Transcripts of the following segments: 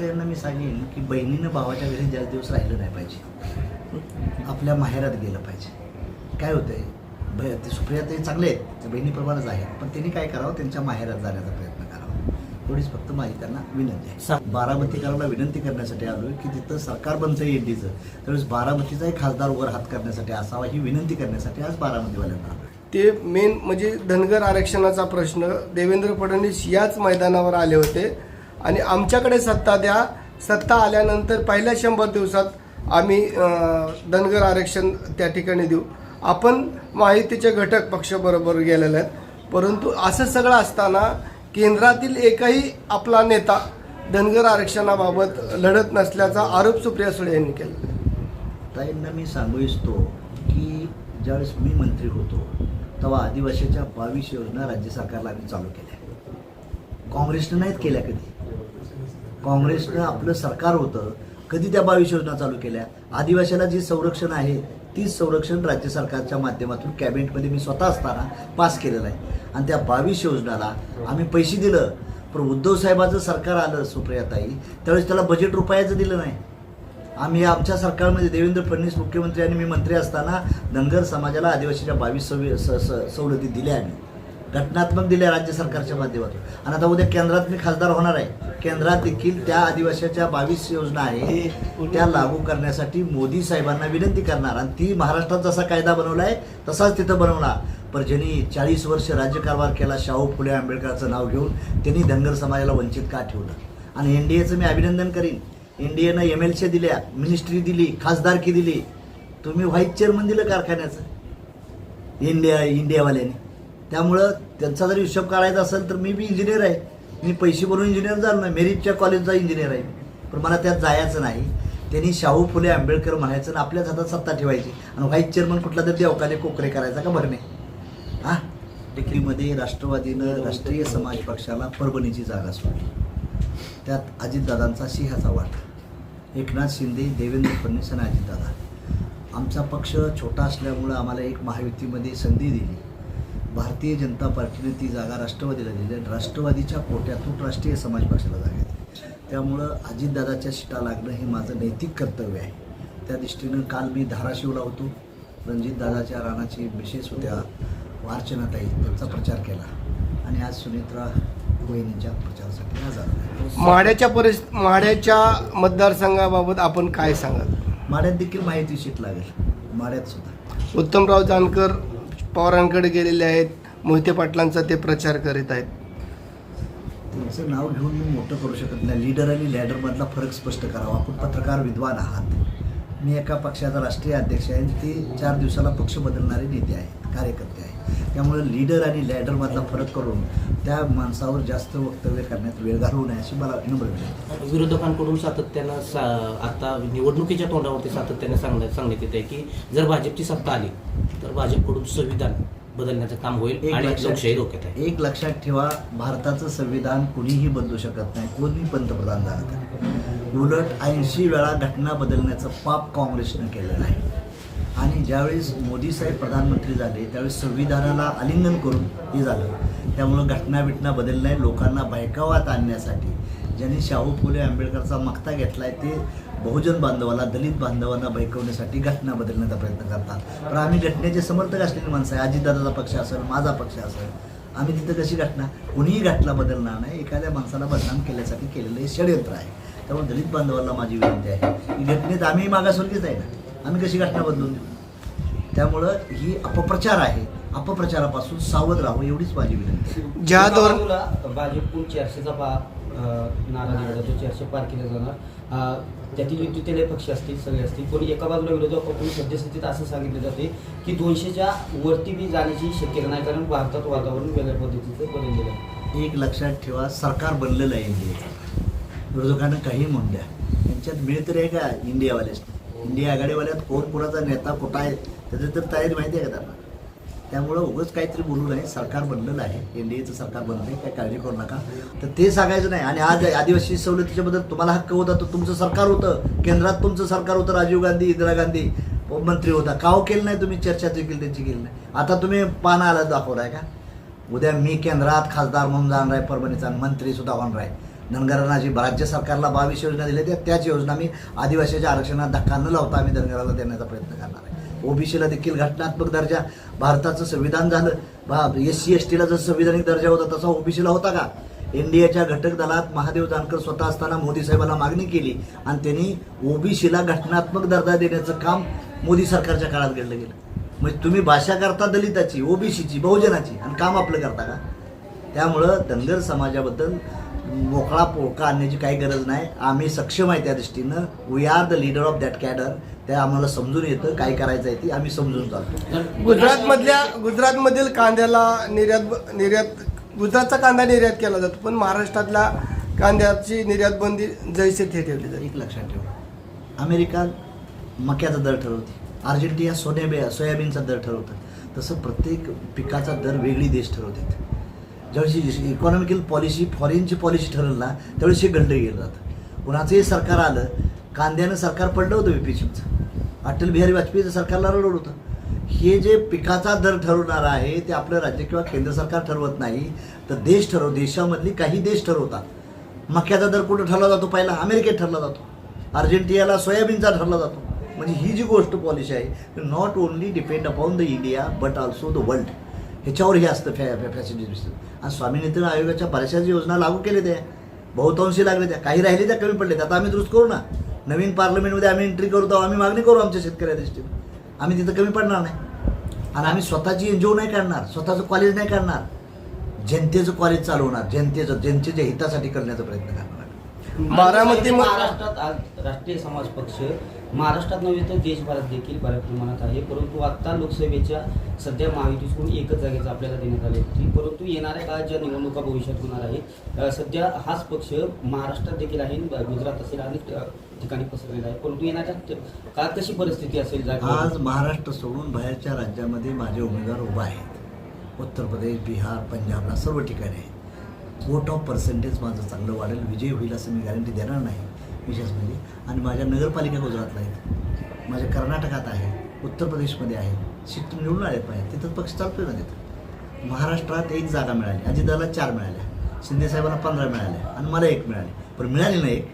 शेतकऱ्यांना मी सांगेन की बहिणीनं भावाच्या घरी जास्त दिवस राहिलं नाही पाहिजे. आपल्या माहेरात गेलं पाहिजे. काय होतंय? ब ते सुप्रियाताई चांगले आहेत त्या बहिणीप्रमाणेच आहेत पण त्यांनी काय करावं? त्यांच्या माहेरात जाण्याचा प्रयत्न करावा. एवढीच फक्त माझी त्यांना विनंती आहे. बारामतीकरांना विनंती करण्यासाठी आलो की तिथं सरकार बनतं एनडीचं त्यावेळेस बारामतीचाही खासदार वर हात करण्यासाठी असावा ही विनंती करण्यासाठी आज बारामतीवाल्यांना आलो ते मेन म्हणजे धनगर आरक्षणाचा प्रश्न देवेंद्र फडणवीस याच मैदानावर आले होते. आणि आमच्याकडे सत्ता द्या. सत्ता आल्यानंतर पहिल्या शंभर दिवसात आम्ही धनगर आरक्षण त्या ठिकाणी देऊ. आपण माहितीचे घटक पक्षाबरोबर गेलेले आहेत. परंतु असं सगळं असताना केंद्रातील एकही आपला नेता धनगर आरक्षणाबाबत लढत नसल्याचा आरोप सुप्रिया सुळे यांनी केला. ताईंना मी सांगू इच्छितो की ज्यावेळेस मी मंत्री होतो तेव्हा आदिवासीच्या बावीस योजना राज्य सरकारला आम्ही चालू केल्या. काँग्रेसनं नाहीत केल्या कधी. काँग्रेसनं आपलं सरकार होतं कधी त्या बावीस योजना चालू केल्या? आदिवासीला जी संरक्षण आहे तीच संरक्षण राज्य सरकारच्या माध्यमातून कॅबिनेटमध्ये मी स्वतः असताना पास केलेलं आहे. आणि त्या बावीस योजनाला आम्ही पैसे दिलं. पण उद्धव साहेबाचं सरकार आलं सुप्रियाताई त्यावेळेस त्याला बजेट रुपयाचं दिलं नाही. आम्ही आमच्या सरकारमध्ये देवेंद्र फडणवीस मुख्यमंत्री आणि मी मंत्री असताना धनगर समाजाला आदिवासीच्या बावीस सवि स स सवलती दिल्या आम्ही. घटनात्मक दिल्या राज्य सरकारच्या माध्यमातून. आणि आता उद्या केंद्रात मी खासदार होणार आहे. केंद्रात देखील त्या आदिवासीच्या बावीस योजना आहे त्या लागू करण्यासाठी मोदी साहेबांना विनंती करणार. आणि ती महाराष्ट्रात जसा कायदा बनवला आहे तसाच तिथं बनवला पण ज्यांनी चाळीस वर्ष राज्यकारभार केला शाहू फुले आंबेडकरचं नाव घेऊन त्यांनी धनगर समाजाला वंचित का ठेवलं? आणि एन डी एचं मी अभिनंदन करीन. एन डी एनं एम एल सी दिल्या मिनिस्ट्री दिली खासदारकी दिली. तुम्ही व्हाईस चेअरमन दिलं कारखान्याचं. इंडिया इंडियावाल्याने. त्यामुळं त्यांचा जर हिशोब काढायचा असेल तर मी बी इंजिनियर आहे. मी पैसे भरून इंजिनियर झालो नाही. मेरिटच्या कॉलेजचा इंजिनियर आहे पण मला त्यात जायचं नाही. त्यांनी शाहू फुले आंबेडकर म्हणायचं आणि आपल्याच हातात सत्ता ठेवायची. आणि व्हाईस चेअरमन कुठला तरी देवकाने कोकरे करायचा का भरणे? हा? टेकडीमध्ये राष्ट्रवादीनं राष्ट्रीय समाज पक्षाला परभणीची जागा सोडली. त्यात अजितदादांचा सिंहाचा वाटा. एकनाथ शिंदे देवेंद्र फडणवीस आणि अजितदादा. आमचा पक्ष छोटा असल्यामुळं आम्हाला एक महायुतीमध्ये संधी दिली. भारतीय जनता पार्टीने ती जागा राष्ट्रवादीला दिली आणि राष्ट्रवादीच्या कोट्यातून राष्ट्रीय समाज पक्षाला जागा दिली. त्यामुळं अजितदादाच्या शिटा लागणं हे माझं नैतिक कर्तव्य आहे. त्या दृष्टीनं काल मी धाराशिवला होतो. रणजितदादाच्या रानाची विशेष होत्या वार्चनाताई त्यांचा प्रचार केला. आणि आज सुनेत्रा वहिनीच्या प्रचारासाठी आज आलो आहे. माढ्याच्या परिस माढ्याच्या मतदारसंघाबाबत आपण काय सांगाल? माड्यात देखील माहिती शीट लागेल. माड्यात सुद्धा. उत्तमराव जानकर पवारांकडे गेलेले आहेत मोहिते पाटलांचा ते प्रचार करीत आहेत. त्यांचं नाव घेऊन मी मोठं करू शकत नाही. लीडर आणि लॅडरमधला फरक स्पष्ट करावा. आपण पत्रकार विद्वान आहात. मी एका पक्षाचा राष्ट्रीय अध्यक्ष आहे आणि ते चार दिवसाला पक्ष बदलणारे नेते आहेत कार्यकर्ते आहेत. त्यामुळे लीडर आणि लॅडरमधला फरक करून त्या माणसावर जास्त वक्तव्य करण्यात वेळ घालवू नये अशी मला नम्र विनंती आहे. विरोधकांकडून सातत्यानं सा आता निवडणुकीच्या तोंडावरती सातत्याने सांगण्यात सांगण्यात येत आहे की जर भाजपची सत्ता आली तर भाजपकडून संविधान बदलण्याचं काम होईल एक आणि लक्षात लोकशाही धोक्यात आहे. एक लक्षात ठेवा भारताचं संविधान कुणीही बदलू शकत नाही कोणी पंतप्रधान झाला उलट ऐंशी वेळा घटना बदलण्याचं पाप काँग्रेसनं केलेलं आहे आणि ज्यावेळेस मोदी साहेब प्रधानमंत्री झाले त्यावेळेस संविधानाला आलिंगन करून हे झालं. त्यामुळं घटना बिटना बदलल्या लोकांना बायकावात आणण्यासाठी. ज्यांनी शाहू फुले आंबेडकरचा मक्ता घेतला आहे ते बहुजन बांधवाला दलित बांधवांना बैकवण्यासाठी घटना बदलण्याचा प्रयत्न करतात. पण आम्ही घटनेचे समर्थक असलेली माणसं आहे. अजितदादाचा पक्ष असेल माझा पक्ष असेल आम्ही तिथं कशी घटना? कुणीही घटना बदलणार नाही. एखाद्या माणसाला बदनाम केल्यासाठी केलेलं हे षडयंत्र आहे. त्यामुळे दलित बांधवाला माझी विनंती आहे. की घटनेत आम्ही मागासवर्गीच आहे ना? आम्ही कशी घटना बदलून देऊ? त्यामुळं ही अपप्रचार आहे. अपप्रचारापासून सावध राहू एवढीच माझी विनंती. ज्या बाजूला भाजपकडून चारशेचा पा नारा दिला जातो चारशे पार केला जाणार. त्यातील युतीतले पक्ष असतील सगळे असतील पण एका बाजूला विरोधकाकडून सद्यस्थितीत असं सांगितलं जाते की दोनशेच्या वरती बी जाण्याची शक्यता नाही कारण भारतात वातावरण वेगळ्या पद्धतीचं बदललेलं आहे. एक लक्षात ठेवा सरकार बनलेलं आहे इंडियाचं. विरोधकांना काही म्हणून द्या. यांच्यात मिळ तरी आहे का इंडियावाल्याच? इंडिया आघाडीवाल्यात कोण कोणाचा नेता कुठं आहे त्याचं तर तयारी माहिती आहे का त्यांना? त्यामुळं उगाच काहीतरी बोलू नये. सरकार बनलेलं आहे. एन एचं सरकार बनलं आहे काय काळजी करू नका. तर ते सांगायचं नाही. आणि आज आदिवासी सवलतीच्या बद्दल तुम्हाला हक्क होता तर तुमचं सरकार होतं. केंद्रात तुमचं सरकार होतं. राजीव गांधी इंदिरा गांधी मंत्री होता. का हो केलं नाही तुम्ही? चर्चा केली त्यांची केली नाही. आता तुम्ही पाना आला दाखवलाय का? उद्या मी केंद्रात खासदार म्हणून जाणार आहे परभणीचा आणि होणार आहे. धनगरांना जी राज्य सरकारला बावीस योजना दिल्या त्या त्याच योजना मी आदिवासीच्या आरक्षणात धक्का न लावता. आम्ही धनगराला देण्याचा प्रयत्न करणार आहे. ओबीसीला देखील घटनात्मक दर्जा भारताचं संविधान झालं. बा एस सी एस टीला जसं संविधानिक दर्जा होता तसा ओबीसीला होता का? एनडीएच्या घटक दलात महादेव जानकर स्वतः असताना मोदी साहेबांना मागणी केली आणि त्यांनी ओबीसीला घटनात्मक दर्जा देण्याचं काम मोदी सरकारच्या काळात घडलं गेलं. म्हणजे तुम्ही भाषा करता दलिताची ओबीसीची बहुजनाची आणि काम आपलं करता का? त्यामुळं धनगर समाजाबद्दल मोकळा पोळका आणण्याची काही गरज नाही. आम्ही सक्षम आहे त्या दृष्टीनं. We are the leader of that cadre ते आम्हाला समजून येतं काय करायचं आहे ते आम्ही समजून चालतो. गुजरातमधल्या गुजरातमधील कांद्याला निर्यात निर्यात गुजरातचा कांदा निर्यात केला जातो पण महाराष्ट्रातल्या कांद्याची निर्यात बंदी जैसे थे ठेवली जाते. एक लक्षात ठेवा. अमेरिका मक्याचा दर ठरवते. अर्जेंटिना सोयाबी सोयाबीनचा दर ठरवतं तसं प्रत्येक पिकाचा दर वेगळी देश ठरवतात ज्यावेळेस इकॉनॉमिकल पॉलिसी फॉरेनची पॉलिसी ठरेल ना त्यावेळेस हे गंड गेलं जातं. कुणाचंही सरकार आलं कांद्यानं सरकार पडलं होतं विपीचिंगचं अटल बिहारी वाजपेयीचं सरकारला रडवलं होतं. हे जे पिकाचा दर ठरवणार आहे ते आपलं राज्य किंवा केंद्र सरकार ठरवत नाही तर देश ठरव देशामधली काही देश ठरवतात. मक्याचा दर कुठं ठरला जातो पहिला? अमेरिकेत ठरला जातो. अर्जेंटियाला सोयाबीनचा ठरला जातो. म्हणजे ही जी गोष्ट पॉलिसी आहे not only depend upon the India but also the world ह्याच्यावर हे असतं फॅ फॅ फॅसिलिटीज दिसतं आणि स्वामीनाथन आयोगाच्या बऱ्याचशा योजना लागू केल्या त्या. बहुतांशी लागल्या त्या. काही राहिले त्या कमी पडले आता आम्ही दुरुस्त करू ना. नवीन पार्लमेंटमध्ये आम्ही एंट्री करू तेव्हा आम्ही मागणी करू आमच्या शेतकऱ्या दृष्टीने. आम्ही तिथं कमी पडणार नाही. आणि आम्ही स्वतःची एन नाही काढणार स्वतःचं कॉलेज नाही काढणार जनतेचं कॉलेज चालवणार जनतेचं जनतेच्या हितासाठी करण्याचा प्रयत्न करणार. बारामती महाराष्ट्रात आज राष्ट्रीय समाज पक्ष महाराष्ट्रात नव्हे तर देशभरात देखील बऱ्याच प्रमाणात आहे. परंतु आत्ता लोकसभेच्या सध्या महायुतीकडून एकच जागेचं आपल्याला देण्यात आले होती. परंतु येणाऱ्या काळात ज्या निवडणुका भविष्यात होणार आहेत सध्या हाच पक्ष महाराष्ट्रात देखील आहे गुजरात असेल अनेक ठिकाणी पसरलेला आहे. परंतु येणाऱ्या त- काळात कशी परिस्थिती असेल जागा आज महाराष्ट्र सोडून बाहेरच्या राज्यामध्ये माझे उमेदवार उभा आहेत. उत्तर प्रदेश बिहार पंजाबला सर्व ठिकाणी आहेत. वोट ऑफ पर्सेंटेज माझं चांगलं वाढेल. विजय होईल असं मी गॅरंटी देणार नाही. विशेष म्हणजे आणि माझ्या नगरपालिका गुजरातला आहेत माझ्या कर्नाटकात आहे उत्तर प्रदेशमध्ये आहे सीट निवडून आले पाहिजे तिथं पक्ष चालतोय ना तिथं? महाराष्ट्रात एक जागा मिळाली अजितदाला चार मिळाल्या शिंदेसाहेबांना पंधरा मिळाल्या आणि मला एक मिळाली. पण मिळाली ना एक?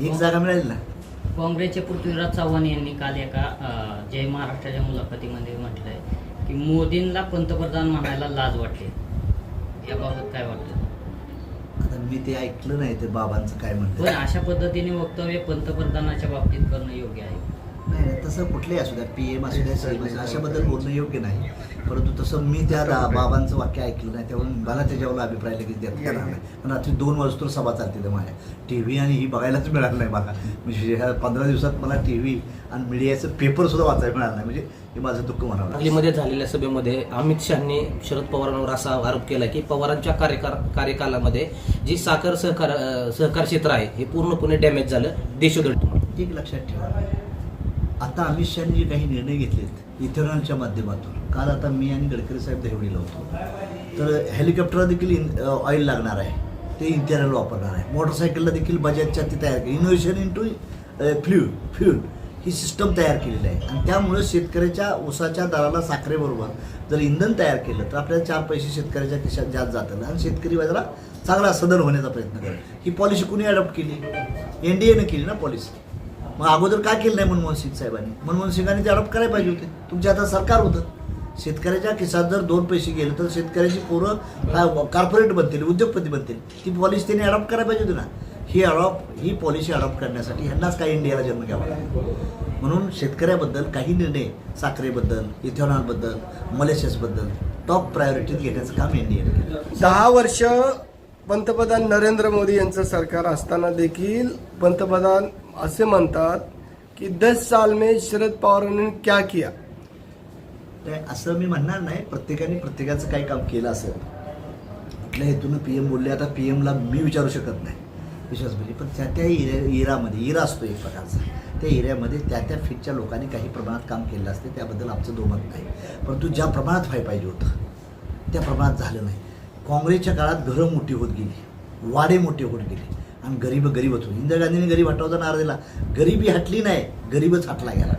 एक जागा मिळाली ना? काँग्रेसचे पृथ्वीराज चव्हाण यांनी काल एका जय महाराष्ट्राच्या मुलाखतीमध्ये म्हटलंय की मोदींना पंतप्रधान म्हणायला लाज वाटते. याबाबत काय वाटतं? आता मी ते ऐकलं नाही ते बाबांचं काय पण अशा पद्धतीने वक्तव्य पंतप्रधानाच्या बाबतीत करणं योग्य आहे. नाही नाही, तसं कुठलेही असू द्या पी एम असू द्या सी एम अशाबद्दल बोलणं योग्य नाही. परंतु तसं मी त्या दा- बाबांचं वाक्य ऐकलं नाही त्यावरून मला त्याच्यावर अभिप्राय लगेच देत येणार नाही. पण रात्री दोन वाजता सभा चालते माझ्या. टी व्ही आणि ही बघायलाच मिळालं नाही मला. म्हणजे ह्या पंधरा दिवसात मला टी व्ही आणि मीडियाचं पेपर सुद्धा वाचायला मिळालं नाही. म्हणजे हे माझं दुःख म्हणावं लागेल. सांगलीमध्ये झालेल्या सभेमध्ये अमित शहानी शरद पवारांवर असा आरोप केला की पवारांच्या कार्यकाळ कार्यकालामध्ये जी साखर सहकार अं, सहकार क्षेत्र आहे हे पूर्णपणे डॅमेज झालं. देशोधड एक लक्षात ठेवा. आता अमित शहानी जे काही निर्णय घेतलेत इथेनॉलच्या माध्यमातून काल आता मी आणि गडकरी साहेब देवडीला होतो. तर हेलिकॉप्टरला देखील इन ऑइल लागणार आहे. ते इथेनॉल वापरणार आहे. मोटरसायकलला देखील बजाजच्या ती तयार केली इनोव्हेशन टू फ्ल्यू फ्यूल ही सिस्टम तयार केलेली आहे. आणि त्यामुळे शेतकऱ्याच्या ऊसाच्या दराला साखरेबरोबर जर इंधन तयार केलं तर आपल्याला चार पैसे शेतकऱ्याच्या खिशात जास्त जातात आणि शेतकरी बाजारा चांगला सदर होण्याचा प्रयत्न करेल ही पॉलिसी कुणी अडॉप्ट केली? एन डी एनं केली ना पॉलिसी मग अगोदर काय केलं नाही मनमोहन सिंग साहेबांनी? मनमोहन सिंगांनी ते अडप करायला पाहिजे होते. तुमचे आता सरकार होतं. शेतकऱ्याच्या खिसात जर दोन पैसे गेले तर शेतकऱ्याची पोरं कॉर्पोरेट बनतील उद्योगपती बनतील. ती पॉलिसी त्यांनी अडॉप्ट करायला पाहिजे होती ना. ही अडॉप्ट ही पॉलिसी अडॉप्ट करण्यासाठी ह्यांनाच काही इंडियाला जन्म घ्यावा लागेल. म्हणून शेतकऱ्याबद्दल काही निर्णय साखरेबद्दल इथेनॉलबद्दल मलेशियसबद्दल टॉप प्रायोरिटीत घेण्याचं काम इंडियाने केलं. दहा वर्ष पंतप्रधान नरेंद्र मोदी यांचं सरकार असताना देखील पंतप्रधान असे म्हणतात की दस साल में शरद पवारांनी क्या किया? ते असं मी म्हणणार नाही. प्रत्येकाने प्रत्येकाचं काही काम केलं असेल कुठल्या हेतून पी एम बोलले आता पी एमला मी विचारू शकत नाही. विश्वास म्हणजे पण त्या त्या इरामध्ये इरा असतो एक प्रकारचा. त्या एरियामध्ये त्या त्या फिटच्या लोकांनी काही प्रमाणात काम केलं असते त्याबद्दल आमचं दोमत नाही. परंतु ज्या प्रमाणात व्हायला पाहिजे होतं त्या प्रमाणात झालं नाही. काँग्रेसच्या काळात घरं मोठी होत गेली वाडे मोठे होत गेले. आणि गरीब गरीबच होते इंदिरा गांधींनी गरीब हटवता नारा दिला. गरिबी हटली नाही गरीबच हटला गेला.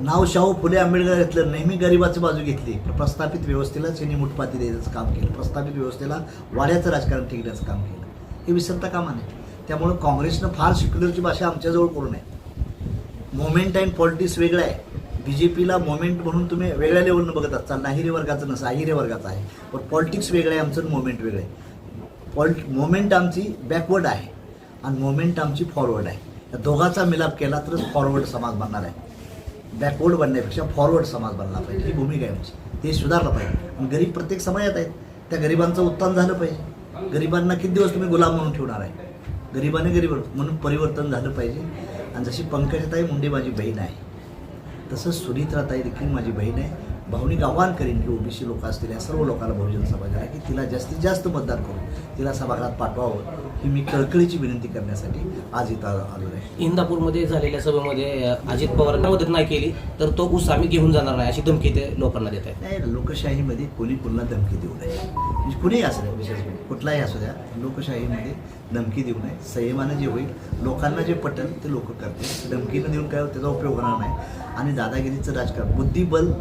नाव शाहू फुले आंबेडकर घेतलं नेहमी गरिबाची बाजू घेतली. प्रस्थापित व्यवस्थेला यांनी मुठपाती द्यायचं काम केलं. प्रस्थापित व्यवस्थेला वाड्याचं राजकारण टिकण्याचं काम केलं. हे विसरता कामा नये. त्यामुळं काँग्रेसनं फार सेक्युलरची भाषा आमच्याजवळ करू नये. मोमेंट अँड पॉलिटिक्स वेगळं आहे. बी जे पीला मोमेंट म्हणून तुम्ही वेगळ्या लेवलनं बघत असता नाहिरे वर्गाचं नसं आहिरे वर्गाचं आहे. पण पॉलिटिक्स वेगळं आहे आमचं मोमेंट वेगळं आहे. पॉईंट मोमेंट आमची बॅकवर्ड आहे. आणि मोमेंट आमची फॉरवर्ड आहे. या दोघाचा मिलाप केला तरच फॉरवर्ड समाज बनणार आहे. बॅकवर्ड बनण्यापेक्षा फॉरवर्ड समाज बनला पाहिजे. ही भूमिका आहे आमची. ते सुधारलं पाहिजे. आणि गरीब प्रत्येक समाजात आहेत. त्या गरिबांचं उत्थान झालं पाहिजे. गरिबांना किती दिवस तुम्ही गुलाम म्हणून ठेवणार आहे? गरिबाने गरीब म्हणून परिवर्तन झालं पाहिजे. आणि जशी पंकजताई मुंडे माझी बहीण आहे तसंच सुनीत्राताई देखील माझी बहीण आहे. भावनिक आव्हान करीन की ओबीसी लोक असतील या सर्व लोकांना बहुजन समाजाला की तिला जास्तीत जास्त मतदान करून तिला सभागृहात पाठवावं ही मी कळकळीची विनंती करण्यासाठी आज इथं आलो आहे. इंदापूरमध्ये झालेल्या सभेमध्ये अजित पवारांना मदत नाही केली तर तो ऊस आम्ही घेऊन जाणार नाही अशी धमकी ते लोकांना देत आहेत. नाही लोकशाहीमध्ये कोणी कोणाला धमकी देऊ नये. म्हणजे कुणीही असू द्या विशेष म्हणजे कुठलाही असू द्या लोकशाहीमध्ये धमकी देऊ नये. संयमानं जे होईल लोकांना जे पटेल ते लोक करतील. धमकीनं देऊन काय त्याचा उपयोग होणार नाही. आणि दादागिरीचं राजकारण बुद्धिबल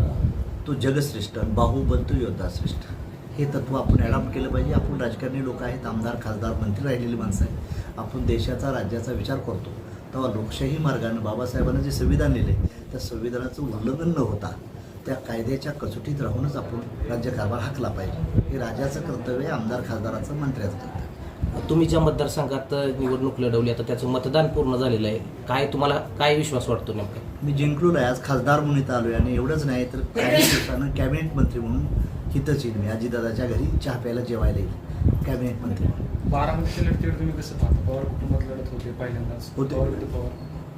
तो जगश्रेष्ठ आणि बाहुबल तो योद्धा श्रेष्ठ हे तत्व आपण ॲडॉप्ट केलं पाहिजे. आपण राजकारणी लोक आहेत आमदार खासदार मंत्री राहिलेली माणसं आहेत. आपण देशाचा राज्याचा विचार करतो. तेव्हा लोकशाही मार्गानं बाबासाहेबांना जे संविधान लिहिले त्या संविधानाचं उल्लंघन न होता त्या कायद्याच्या कसोटीत राहूनच आपण राज्यकारभार हाकला पाहिजे. हे राजाचं कर्तव्य आहे आमदार खासदाराचं मंत्र्याचं कर्तव्य तुम्ही ज्या मतदारसंघात निवडणूक लढवली आता त्याचं मतदान पूर्ण झालेलं आहे. काय तुम्हाला काय विश्वास वाटतो नेमका? मी जिंकलो आहे आज खासदार म्हणून इथं आलो आहे आणि एवढंच नाही तर काही दिवसानं कॅबिनेट मंत्री म्हणून इथंच येईल मी अजितदादाच्या घरी चहा प्यायला जेवायला येईल कॅबिनेट मंत्री म्हणून. बारामतीचे लढतीकडे तुम्ही कसं पाहता? पवार कुटुंबात लढत होते पहिल्यांदाच. होते. पवार विरुद्ध पवार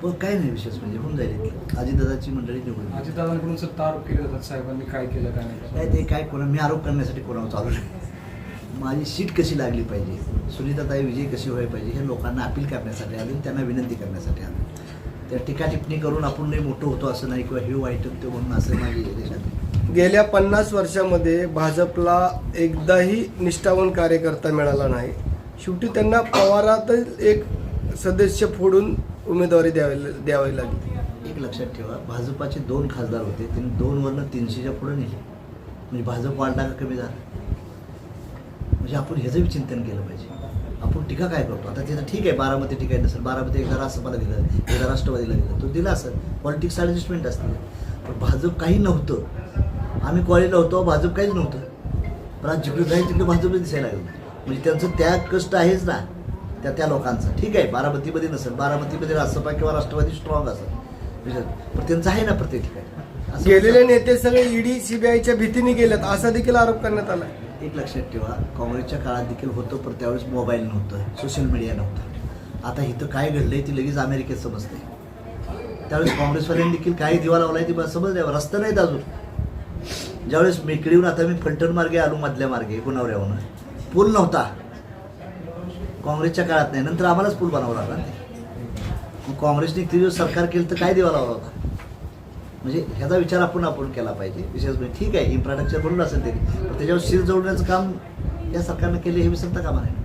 पण काय नाही विशेष म्हणजे होऊन जाईल इथलं. अजितदादाची मंडळी निवडून येईल. अजितदादांकडून सत्ता आरोप केले जातात साहेबांनी काय केलं काय नाही काय ते काय कोणा मी आरोप करण्यासाठी कोणावर चालू नाही. माझी सीट कशी लागली पाहिजे? सुनीताताई विजय कशी व्हायला पाहिजे? हे लोकांना अपील करण्यासाठी आले त्यांना विनंती करण्यासाठी आले. त्या टीका टिप्पणी करून आपण नाही मोठं होतो असं नाही किंवा हे वाईट ते म्हणून असं माझी देशात. गेल्या पन्नास वर्षामध्ये भाजपला एकदाही निष्ठावान कार्यकर्ता मिळाला नाही. शेवटी त्यांना पवारातच एक सदस्य फोडून उमेदवारी द्यावी द्यावी लागली. एक लक्षात ठेवा भाजपाचे दोन खासदार होते त्यांनी दोन वरनं तीनशेच्या पुढे नेले. म्हणजे भाजप वाढला का कमी झाला? म्हणजे आपण ह्याचं चिंतन केलं पाहिजे. आपण टीका काय करतो? आता तिथं ठीक आहे बारामती टीका आहे नसेल बारामती एकदा राष्ट्रपाला दिलं एकदा राष्ट्रवादीला दिलं तो दिला असेल. पॉलिटिक्स ॲडजस्टमेंट असतील पण भाजप काही नव्हतं. आम्ही कॉलेजला होतो भाजप काहीच नव्हतं. पण आज जिकडे जाईल तिकडे भाजप दिसायला लागलं. म्हणजे त्यांचं त्या कष्ट आहेच ना त्या त्या लोकांचं. ठीक आहे बारामतीमध्ये नसेल बारामतीमध्ये राष्ट्रपा किंवा राष्ट्रवादी स्ट्रॉंग असेल. पण त्यांचं आहे ना प्रत्येक ठिकाणी. असं- गेलेले नेते सगळे ईडी सीबीआयच्या भीतीने गेलेत. असा देखील आरोप करण्यात आला एक लक्षात ठेवा काँग्रेसच्या काळात देखील होतं पण त्यावेळेस मोबाईल नव्हतं सोशल मीडिया नव्हता. आता इथं काय घडलंय ती लगेच अमेरिकेत समजते त्यावेळेस काँग्रेसवाल्यांनी देखील काय दिवा लावलाय ती समजल्या रस्ता नाहीत अजून. ज्यावेळेस मेकडीहून आता मी फलटण मार्गे आलो मधल्या मार्गे गुणावऱ्याहून पूल नव्हता. काँग्रेसच्या काळात नाही नंतर आम्हालाच पूल बनावं लागला ना. मग काँग्रेसने किती दिवस सरकार केलं तर काय दिवा लावला होता म्हणजे ह्याचा विचार आपण आपण केला पाहिजे. विशेष म्हणजे ठीक आहे इन्फ्रास्ट्रक्चर बनून असेल तरी. पण त्याच्यावर शिर जोडण्याचं काम या सरकारनं केले हे विसरता कामा नाही